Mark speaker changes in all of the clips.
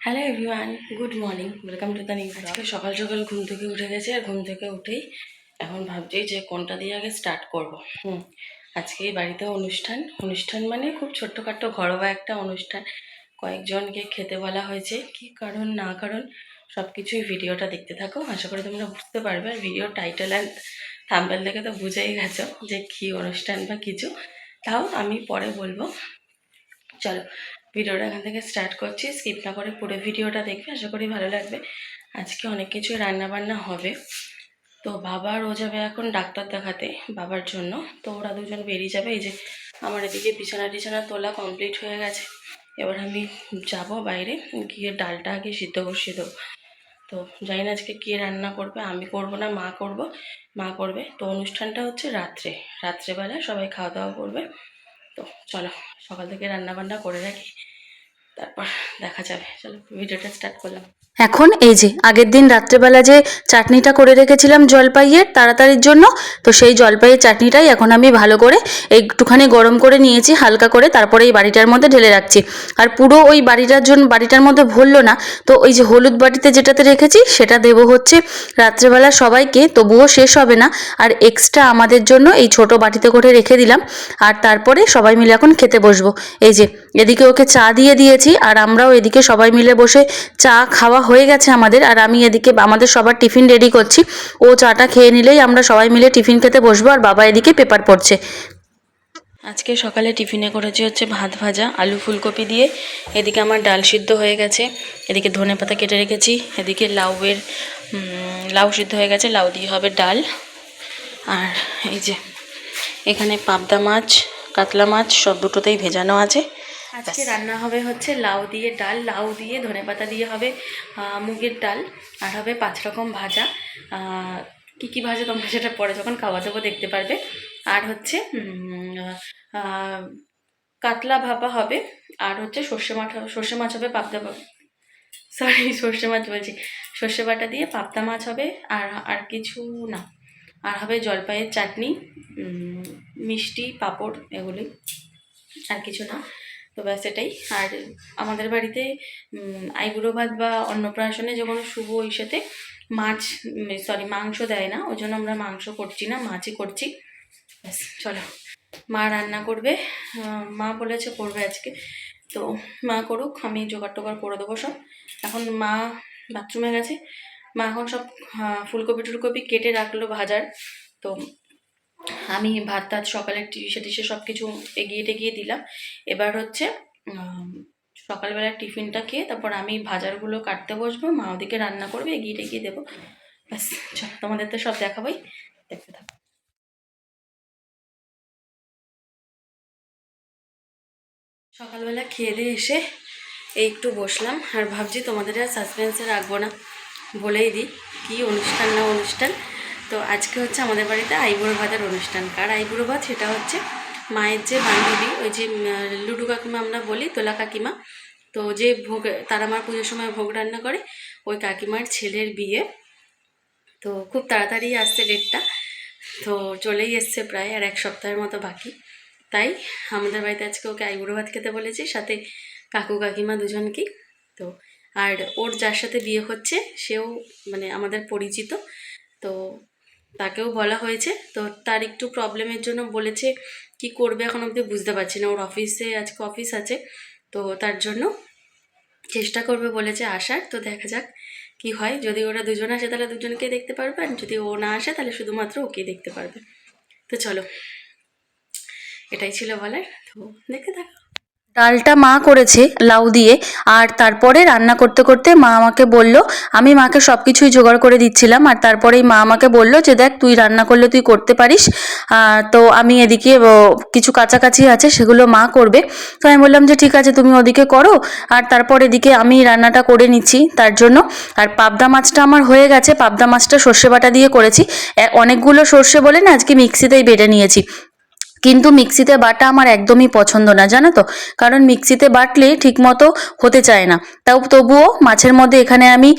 Speaker 1: Hello everyone good morning welcome to the new আজকে সকাল সকাল ঘুম থেকে উঠে গেছে আর ঘুম থেকে উঠেই এখন ভাবছি যে কোনটা দিয়ে আগে স্টার্ট করব। হুম, আজকে বাড়িতে অনুষ্ঠান। অনুষ্ঠান মানে খুব ছোট্টখাট্টো ঘরোয়া একটা অনুষ্ঠান। কয়েকজনকে খেতে বলা হয়েছে। কি কারণ, না কারণ সব কিছুই ভিডিওটা দেখতে থাকো। আশা করি তোমরা বুঝতে পারবে। আর ভিডিও টাইটেল অ্যান্ড থাম্বেল দেখে তো বুঝেই গেছো যে কী অনুষ্ঠান বা কিছু। তাও আমি পরে বলব। চলো ভিডিওটা এখান থেকে স্টার্ট করছি। স্কিপ না করে পুরো ভিডিওটা দেখবে, আশা করি ভালো লাগবে। আজকে অনেক কিছুই রান্না বান্না হবে। তো বাবা ও যাবে এখন ডাক্তার দেখাতে, বাবার জন্য। তো ওরা দুজন বেরিয়ে যাবে। এই যে আমার এদিকে বিছানা টিছানা তোলা কমপ্লিট হয়ে গেছে। এবার আমি যাব বাইরে, গিয়ে ডালটা আগে সিদ্ধ বসিয়ে দেবো। তো জানি না আজকে কে রান্না করবে, আমি করব না, মা করব। মা করবে। তো অনুষ্ঠানটা হচ্ছে রাত্রে। রাত্রেবেলা সবাই খাওয়া দাওয়া করবে। তো চলো, সকাল থেকে রান্না বান্না করে রাখি, তারপর দেখা যাবে। চলো ভিডিওটা স্টার্ট করলাম।
Speaker 2: এখন এই যে, আগের দিন রাত্রেবেলা যে চাটনিটা করে রেখেছিলাম জলপাইয়ের তাড়াতাড়ির জন্য, তো সেই জলপাইয়ের চাটনিটাই এখন আমি ভালো করে একটুখানি গরম করে নিয়েছি, হালকা করে তারপরে এই বাড়িটার মধ্যে ঢেলে রাখছি। আর পুরো ওই বাড়িটার জন্য বাড়িটার মধ্যে ভরলো না, তো ওই যে হলুদ বাটিতে যেটাতে রেখেছি, সেটা দেবো হচ্ছে রাত্রেবেলা সবাইকে, তবুও শেষ হবে না। আর এক্সট্রা আমাদের জন্য এই ছোট বাটিতে করে রেখে দিলাম, আর তারপরে সবাই মিলে এখন খেতে বসবো। এই যে, এদিকে ওকে চা দিয়ে দিয়েছি, আর আমরাও এদিকে সবাই মিলে বসে চা খাওয়া হয়ে গেছে আমাদের, আর আমি এদিকে আমাদের সবার টিফিন রেডি করছি। ও চাটা খেয়ে নিলেই আমরা সবাই মিলে টিফিন খেতে বসবো আর বাবা এদিকে পেপার পড়ছে।
Speaker 1: আজকে সকালে টিফিনে করেছি হচ্ছে ভাত ভাজা, আলু ফুলকপি দিয়ে। এদিকে আমার ডাল সিদ্ধ হয়ে গেছে, এদিকে ধনে পাতা কেটে রেখেছি, এদিকে লাউয়ের লাউ সিদ্ধ হয়ে গেছে, লাউ দিয়ে হবে ডাল। আর এই যে, এখানে পাবদা মাছ, কাতলা মাছ, সব দুটোতেই ভেজানো আছে। আজকে রান্না হবে হচ্ছে লাউ দিয়ে ডাল লাউ দিয়ে ধনেপাতা দিয়ে হবে মুগের ডাল আর হবে পাঁচ রকম ভাজা। কি কি ভাজা তোমরা সেটা পরে যখন খাওয়া দাওয়া দেখতে পারবে। আর হচ্ছে কাতলা ভাপা হবে আর হচ্ছে সর্ষে মাছ সর্ষে মাছ হবে পাবদা সরি সর্ষে মাছ বলছি। সর্ষে বাটা দিয়ে পাবদা মাছ হবে আর আর কিছু না। আর হবে জলপাইয়ের চাটনি মিষ্টি পাঁপড় এগুলোই। আর কিছু না। তো ব্যাস এটাই। আর আমাদের বাড়িতে আইবুড়ো ভাত বা অন্নপ্রাশনে যে কোনো শুভ ইসেতে মাছ সরি মাংস দেয় না। ওই জন্য আমরা মাংস করছি না, মাছই করছি। ব্যাস, চলো। মা রান্না করবে। মা বলেছে করবে আজকে। তো মা করুক, আমি জোগাড় টোগাড় করে দেবো সব। এখন মা বাথরুমে গেছে। মা এখন সব ফুলকপি টুলকপি কেটে রাখল ভাজার। তো আমি ভাত টাত সকালে টিসে টিসে সব কিছু এগিয়ে টেগিয়ে দিলাম। এবার হচ্ছে সকালবেলা টিফিনটা খেয়ে তারপর আমি ভাজারগুলো কাটতে বসবো, মা ওদিকে রান্না করবে, এগিয়ে টেগিয়ে দেবো। ব্যাস, চল তোমাদের তো সব দেখাবোই। দেখতে থাকো। সকালবেলা খেয়ে দিয়ে এসে এই একটু বসলাম, আর ভাবছি তোমাদের আর সাসপেন্সে রাখব না। বলেই দিই, কী অনুষ্ঠান না অনুষ্ঠান। তো আজকে হচ্ছে আমাদের বাড়িতে আইবুড়ো ভাতের অনুষ্ঠান। কার আইবুড়ো ভাত? সেটা হচ্ছে মায়ের যে বান্ধবী, ওই যে লুডু কাকিমা আমরা বলি, তোলা কাকিমা। তো যে ভোগ, তারা আমার পুজোর সময় ভোগ রান্না করে, ওই কাকিমার ছেলের বিয়ে। তো খুব তাড়াতাড়ি আসছে ডেটটা তো চলেই এসছে প্রায় আর এক সপ্তাহের মতো বাকি। তাই আমাদের বাড়িতে আজকে ওকে আইবুড়ো ভাত খেতে বলেছি, সাথে কাকু কাকিমা দুজনকেই। তো আর ওর যার সাথে বিয়ে হচ্ছে, সেও মানে আমাদের পরিচিত। তো তাকেও বলা হয়েছে। তো তার একটু প্রবলেমের জন্য বলেছে কি করবে এখন অবধি বুঝতে পারছি না। ওর অফিসে আজকে অফিস আছে। তো তার জন্য চেষ্টা করবে বলেছে আসার। তো দেখা যাক কি হয়। যদি ওরা দুজন আসে তাহলে দুজনকে দেখতে পারবে আর যদি ও না আসে তাহলে শুধুমাত্র ওকেই দেখতে পারবে। তো চলো, এটাই ছিল বলার। তো দেখে থাকো।
Speaker 2: ডালটা মা করেছে লাউ দিয়ে, আর তারপরে রান্না করতে করতে মা আমাকে বলল, আমি মাকে সব কিছুই জোগাড় করে দিচ্ছিলাম, আর তারপরেই মা আমাকে বলল যে দেখ, তুই রান্না করলে তুই করতে পারিস। তো আমি এদিকে কিছু কাছাকাছি আছে, সেগুলো মা করবে। তো আমি বললাম যে ঠিক আছে, তুমি ওদিকে করো, আর তারপর এদিকে আমি রান্নাটা করে নিচ্ছি তার জন্য। আর পাবদা মাছটা আমার হয়ে গেছে, পাবদা মাছটা সর্ষে বাটা দিয়ে করেছি। অনেকগুলো সর্ষে বলে না, আজকে মিক্সিতেই বেটে নিয়েছি। কিন্তু মিক্সিতে বাটা আমার একদমই পছন্দ না, জানো তো? কারণ মিক্সিতে বাটলে ঠিকমতো হতে চায় না। তাও তবুও মাছের মধ্যে এখানে আমি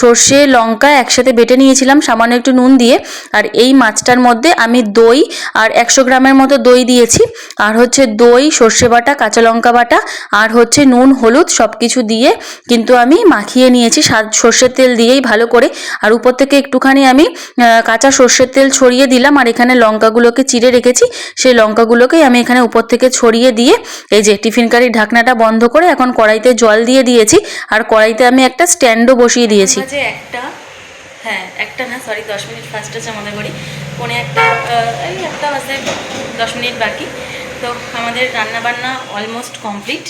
Speaker 2: সর্ষে, লঙ্কা একসাথে বেটে নিয়েছিলাম, সামান্য একটু নুন দিয়ে। আর এই মাছটার মধ্যে আমি দই আর একশো গ্রামের মতো দই দিয়েছি। আর হচ্ছে দই, সর্ষে বাটা, কাঁচা লঙ্কা বাটা আর হচ্ছে নুন, হলুদ সব কিছু দিয়ে কিন্তু আমি মাখিয়ে নিয়েছি। সর্ষের তেল দিয়েই ভালো করে। আর উপর থেকে একটুখানি আমি কাঁচা সর্ষের তেল ছড়িয়ে দিলাম। আর এখানে লঙ্কাগুলোকে চিড়ে রেখেছি। সেই লঙ্কাগুলোকেই আমি এখানে উপর থেকে ছড়িয়ে দিয়ে এই যে টিফিন কারির ঢাকনাটা বন্ধ করে এখন কড়াইতে জল দিয়ে দিয়েছি। আর কড়াইতে আমি একটা স্ট্যান্ডও বসিয়ে দিয়েছি।
Speaker 1: একটা হ্যাঁ একটা না সরি দশ মিনিট ফার্স্ট আছে আমাদের ঘড়ি পৌনে একটা এই একটা বাজে দশ মিনিট বাকি। তো আমাদের রান্না বান্না অলমোস্ট কমপ্লিট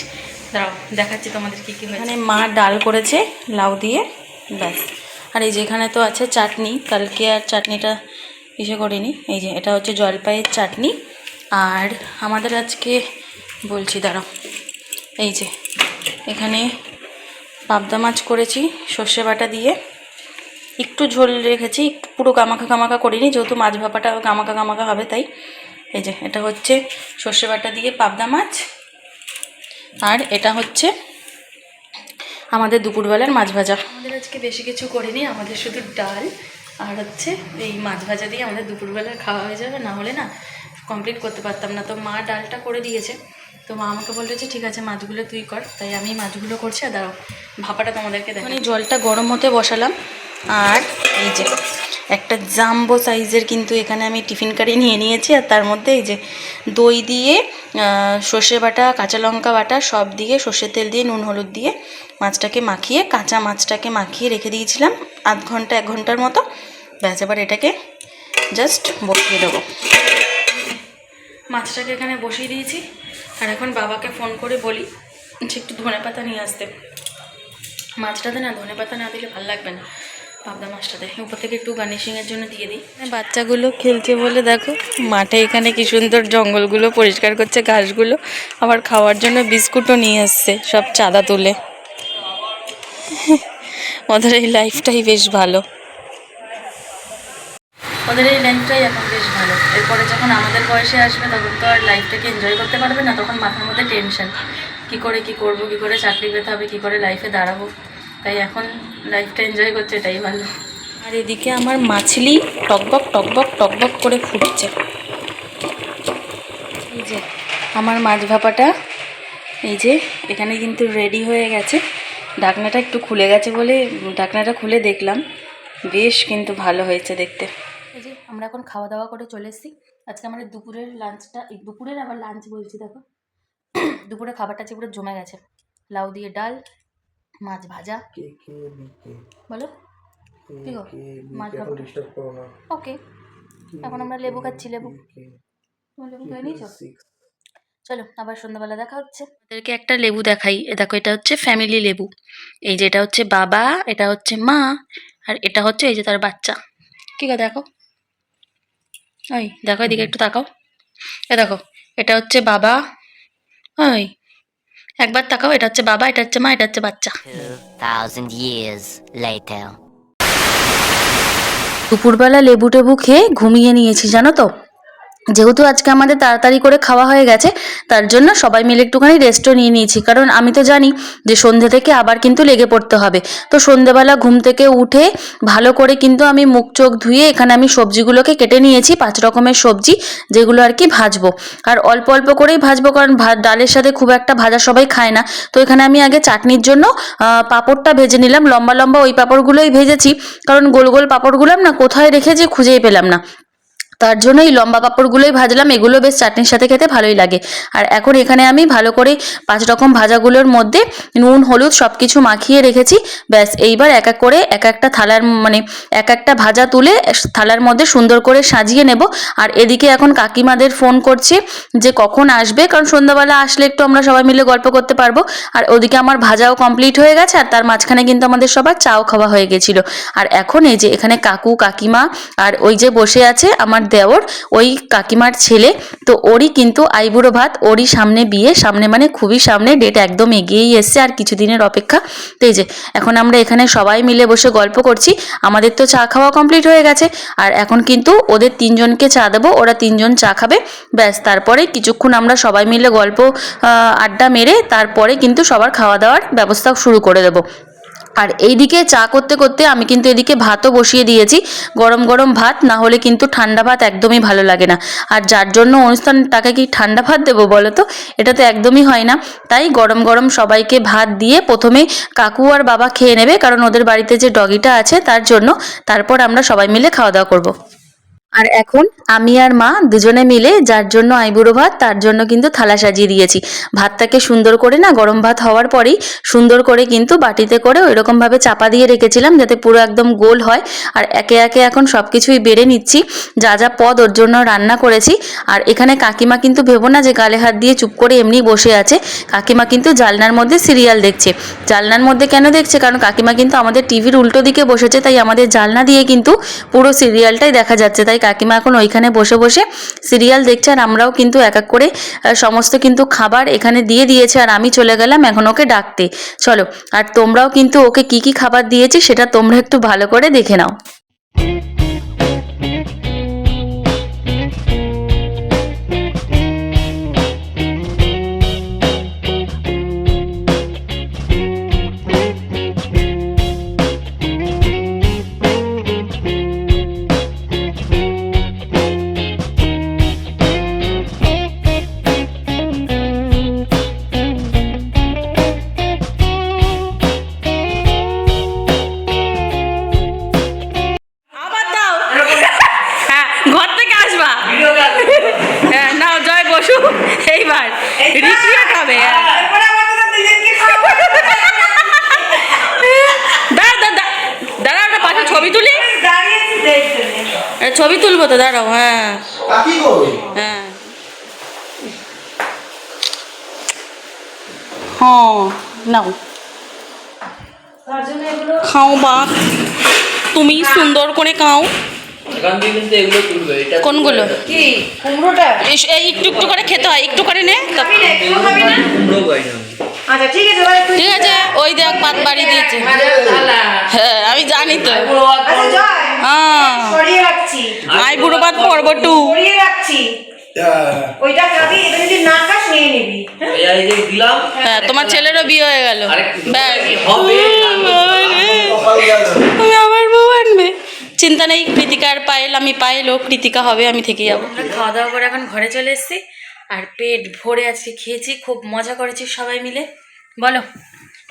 Speaker 1: দাঁড়াও দেখাচ্ছি তোমাদের কী কী হয়েছে। মানে মা ডাল করেছে লাউ দিয়ে ব্যাস। আর এই যেখানে তো আছে চাটনি কালকে আর চাটনিটা ইসে করিনি। এই যে এটা হচ্ছে জলপাইয়ের চাটনি। আর আমাদের আজকে, বলছি দাঁড়াও, এই যে, এখানে পাবদা মাছ করেছি, সর্ষে বাটা দিয়ে। একটু ঝোল রেখেছি, একটু পুরো গামাখা গামাখা করিনি, যেহেতু মাছ ভাপাটা গামাখা গামাখা হবে তাই। এই যে, এটা হচ্ছে সর্ষে বাটা দিয়ে পাবদা মাছ। আর এটা হচ্ছে আমাদের দুপুরবেলার মাছ ভাজা। আমাদের আজকে বেশি কিছু করিনি, আমাদের শুধু ডাল আর হচ্ছে এই মাছ ভাজা দিয়ে আমাদের দুপুরবেলার খাওয়া হয়ে যাবে, না হলে না কমপ্লিট করতে পারতাম না। তো মা ডালটা করে দিয়েছে। তো মা আমাকে বলল যে, ঠিক আছে, মাছগুলো তুই কর। তাই আমি মাছগুলো করছি। আর দাঁড়াও, ভাপাটা তোমাদেরকে দেখো জলটা গরম হতে বসালাম। আর এই যে, একটা জাম্বো সাইজের কিন্তু এখানে আমি টিফিন কারি নিয়ে নিয়েছি। আর তার মধ্যে এই যে, দই দিয়ে সর্ষে বাটা, কাঁচা লঙ্কা বাটা, সব দিয়ে সর্ষের তেল দিয়ে, নুন হলুদ দিয়ে মাছটাকে মাখিয়ে, কাঁচা মাছটাকে মাখিয়ে রেখে দিয়েছিলাম। আধ ঘণ্টা, এক ঘণ্টার মতো। ব্যাস, এবার এটাকে জাস্ট বসিয়ে দেবো। মাছটাকে এখানে বসিয়ে দিয়েছি। আর এখন বাবাকে ফোন করে বলি যে একটু ধনে পাতা নিয়ে আসতে। মাছটাতে না ধনে পাতা না দিলে ভালো লাগবে না। পাবদা মাছটাতে। উপর থেকে একটু গার্নিশিংয়ের জন্য দিয়ে দিই। বাচ্চাগুলো খেলছে বলে দেখো, মাঠে এখানে কি সুন্দর জঙ্গলগুলো পরিষ্কার করছে ঘাসগুলো। আবার খাওয়ার জন্য বিস্কুটও নিয়ে আসছে, সব চাঁদা তুলে। ওদের এই লাইফটাই বেশ ভালো। ওদের এই লাইফটাই এখন বেশ ভালো। এরপরে যখন আমাদের বয়সে আসবে, তখন তো আর লাইফটাকে এনজয় করতে পারবে না, তখন মাথার মধ্যে টেনশন কি করে, কি করব, কি করে চাকরি পেতে হবে, কি করে লাইফে দাঁড়াবো? তাই এখন লাইফটা এনজয় করছে, এটাই ভালো। আর এদিকে আমার মাছলি টকবক টকবক টকবক করে ফুটছে। এই যে, আমার মাছ ভাপাটা, এই যে, এখানে কিন্তু রেডি হয়ে গেছে। ঢাকনাটা একটু খুলে গেছে বলে ঢাকনাটা খুলে দেখলাম। বেশ কিন্তু ভালো হয়েছে দেখতে। আমরা এখন খাওয়া দাওয়া করে চলে এসেছি। আজকে আমাদের দুপুরের লাঞ্চটা এই দুপুরের আবার লাঞ্চ বলছি দেখো। দুপুরে খাবারটা আজকে পুরো জমে গেছে। লাউ দিয়ে ডাল মাছ ভাজা। বলো? মাছ ওকে এখন আমরা লেবু খাচ্ছি লেবু। তুমি লেবু খেয়ে নিয়েছো? চলো আবার সন্ধ্যাবেলা দেখা হচ্ছে। ওদেরকে একটা লেবু দেখাই। দেখো এটা হচ্ছে ফ্যামিলি লেবু। এই যে এটা হচ্ছে বাবা এটা হচ্ছে মা আর এটা হচ্ছে এই যে তার বাচ্চা। কি গো দেখো? ওই দেখো এদিকে একটু তাকাও। এ দেখো এটা হচ্ছে বাবা। ওই একবার তাকাও এটা হচ্ছে বাবা এটা হচ্ছে মা এটা হচ্ছে বাচ্চা।
Speaker 3: 2,000 years later.
Speaker 2: দুপুরবেলা লেবু টেবু খেয়ে ঘুমিয়ে নিয়েছি জানো তো? যেহেতু আজকে আমাদের তাড়াতাড়ি করে খাওয়া হয়ে গেছে, তার জন্য সবাই মিলে একটুখানি রেস্টও নিয়ে নিয়েছি। কারণ আমি তো জানি যে সন্ধে থেকে আবার কিন্তু লেগে পড়তে হবে। তো সন্ধেবেলা ঘুম থেকে উঠে ভালো করে কিন্তু আমি মুখ চোখ ধুয়ে এখানে আমি সবজিগুলোকে কেটে নিয়েছি, পাঁচ রকমের সবজি যেগুলো আর কি ভাজবো। আর অল্প অল্প করেই ভাজবো, কারণ ডালের সাথে খুব একটা ভাজা সবাই খায় না। তো এখানে আমি আগে চাটনির জন্য পাঁপড়টা ভেজে নিলাম। লম্বা লম্বা ওই পাঁপড়গুলোই ভেজেছি। কারণ গোল গোল পাঁপড়গুলো না কোথায় রেখেছি খুঁজেই পেলাম না। তার জন্য এই লম্বা পাঁপড়গুলোই ভাজলাম। এগুলো বেশ চাটনির সাথে খেতে ভালোই লাগে। আর এখন এখানে আমি ভালো করে পাঁচ রকম ভাজাগুলোর মধ্যে নুন, হলুদ সব কিছু মাখিয়ে রেখেছি। ব্যাস, এইবার এক এক করে এক একটা থালার মানে এক একটা ভাজা তুলে থালার মধ্যে সুন্দর করে সাজিয়ে নেব। আর এদিকে এখন কাকিমাদের ফোন করছে যে কখন আসবে, কারণ সন্ধ্যাবেলা আসলে একটু আমরা সবাই মিলে গল্প করতে পারব। আর ওদিকে আমার ভাজাও কমপ্লিট হয়ে গেছে, আর তার মাঝখানে কিন্তু আমাদের সবার চাও খাওয়া হয়ে গেছিল। আর এখন এই যে এখানে কাকু, কাকিমা আর ওই যে বসে আছে আমার দেওর, ওই কাকিমার ছেলে। তো ওরই কিন্তু আইবুড়ো ভাত, ওরই সামনে বিয়ে, সামনে মানে খুবই সামনে ডেট একদম এগিয়েই এসছে আর কিছুদিনের অপেক্ষা। তো যে, এখন আমরা এখানে সবাই মিলে বসে গল্প করছি। আমাদের তো চা খাওয়া কমপ্লিট হয়ে গেছে। আর এখন কিন্তু ওদের তিনজনকে চা দেবো, ওরা তিনজন চা খাবে। ব্যাস, তারপরে কিছুক্ষণ আমরা সবাই মিলে গল্প আড্ডা মেরে তারপরে কিন্তু সবার খাওয়া দাওয়ার ব্যবস্থা শুরু করে দেবো। আর এইদিকে চা করতে করতে আমি কিন্তু এদিকে ভাতও বসিয়ে দিয়েছি। গরম গরম ভাত, না হলে কিন্তু ঠান্ডা ভাত একদমই ভালো লাগে না। আর যার জন্য অনুষ্ঠান, তাকে কি ঠান্ডা ভাত দেবো বলো তো? এটা তো একদমই হয় না। তাই গরম গরম সবাইকে ভাত দিয়ে প্রথমে কাকু আর বাবা খেয়ে নেবে, কারণ ওদের বাড়িতে যে ডগিটা আছে, তার জন্য তারপর আমরা সবাই মিলে খাওয়া দাওয়া করব। আর এখন আমি আর মা দুজনে মিলে যার জন্য আইবুড়ো ভাত, তার জন্য কিন্তু থালা সাজিয়ে দিয়েছি। ভাতটাকে সুন্দর করে না গরম ভাত হওয়ার পরেই সুন্দর করে কিন্তু বাটিতে করে ওইরকমভাবে চাপা দিয়ে রেখেছিলাম যাতে পুরো একদম গোল হয়। আর একে একে এখন সব কিছুই বেড়ে নিচ্ছি। যা যা পদ ওর জন্য রান্না করেছি। আর এখানে কাকিমা কিন্তু ভেবো না যে গালে হাত দিয়ে চুপ করে এমনি বসে আছে। কাকিমা কিন্তু জালনার মধ্যে সিরিয়াল দেখছে। জালনার মধ্যে কেন দেখছে? কারণ কাকিমা কিন্তু আমাদের টিভির উল্টো দিকে বসেছে, তাই আমাদের জালনা দিয়ে কিন্তু পুরো সিরিয়ালটাই দেখা যাচ্ছে। তাই কাকিমা এখন ওইখানে বসে বসে সিরিয়াল দেখছে আর আমরাও কিন্তু এক এক করে সমস্ত কিন্তু খাবার এখানে দিয়ে দিয়েছে আর আমি চলে গেলাম এখন ওকে ডাকতে। চলো, আর তোমরাও কিন্তু ওকে কি কি খাবার দিয়েছি সেটা তোমরা একটু ভালো করে দেখে নাও।
Speaker 1: রিক্রিয়েট হবে। দাঁড়া পাশে ছবি তুলি ছবি তুলবো তো দাঁড়াও হ্যাঁ হ্যাঁ হ্যাঁ নাও খাও বা তুমি সুন্দর করে খাও
Speaker 4: এখান থেকে কিন্তু এগুলো তুলবে এটা
Speaker 1: কোনগুলো?
Speaker 5: কি কুমড়োটা?
Speaker 1: এই- এই একটু একটু করে খেতে হয় একটু করে নে
Speaker 4: কুমড়ো
Speaker 5: আচ্ছা ঠিক আছে তাহলে তুই
Speaker 1: ঠিক আছে ওই দেখ পাত বাড়ি দিয়েছে। হ্যাঁ আমি জানি তো।
Speaker 5: আচ্ছা
Speaker 1: হ্যাঁ।
Speaker 5: সরিয়ে রাখছি।
Speaker 1: আই বুড়ো পাত পর্ব টু
Speaker 5: সরিয়ে রাখছি। ওইটা খাবি এটা যদি না খাস নিয়ে নিবি। হ্যাঁ?
Speaker 4: এই এই যে দিলাম।
Speaker 1: হ্যাঁ তোমার ছেলেরও বিয়ে হয়ে গেল। ব্যাস।
Speaker 4: হবে
Speaker 1: চিন্তা নেই, কৃতিকার পায়েল, আমি পায়েল ও কৃতিকা হবে, আমি থেকে যাব। খাওয়া দাওয়া করে এখন ঘরে চলে এসেছি আর পেট ভরে আজকে খেয়েছি, খুব মজা করেছি সবাই মিলে। বলো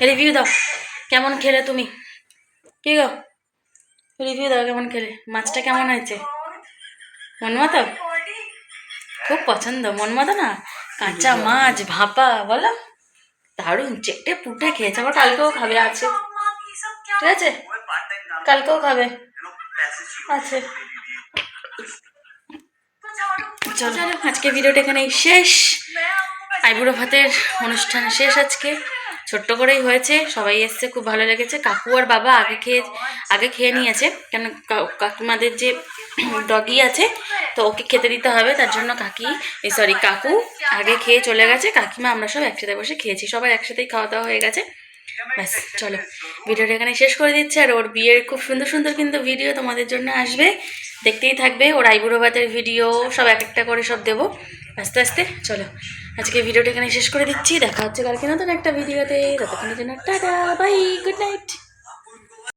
Speaker 1: রিভিউ দাও, কেমন খেলে তুমি? কি গো? রিভিউ দাও কেমন খেলে? মাছটা কেমন হয়েছে? মন মতো খুব পছন্দ মন মতো না? কাঁচা মাছ, ভাপা, বলো। দারুণ, চেটে পুটে খেয়েছে, আবার কালকেও খাবে, আছে। ঠিক আছে? কালকেও খাবে। আছে চলো, আজকে ভিডিওটা এখানেই শেষ। আইবুড়ো ভাতের অনুষ্ঠান শেষ আজকে। ছোট্ট করেই হয়েছে, সবাই এসছে, খুব ভালো লেগেছে। কাকু আর বাবা আগে খেয়ে আগে খেয়ে নিয়েছে, কেন কাকিমাদের যে ডগি আছে, তো ওকে খেতে দিতে হবে, তার জন্য কাকি সরি কাকু আগে খেয়ে চলে গেছে, কাকিমা আমরা সব একসাথে বসে খেয়েছি সবার একসাথেই খাওয়া দাওয়া হয়ে গেছে। ব্যাস চলো। ভিডিওটা এখানে শেষ করে দিচ্ছে আর ওর বিয়ের খুব সুন্দর সুন্দর কিন্তু ভিডিও তোমাদের জন্য আসবে। দেখতেই থাকবে ওর আইবুড়ো ভাতের ভিডিও সব এক একটা করে সব দেবো। আস্তে আস্তে চলো। আজকে ভিডিওটা এখানে শেষ করে দিচ্ছি দেখা হচ্ছে কালকে নতুন একটা ভিডিওতে। ততক্ষণের জন্য টাটা বাই গুড নাইট।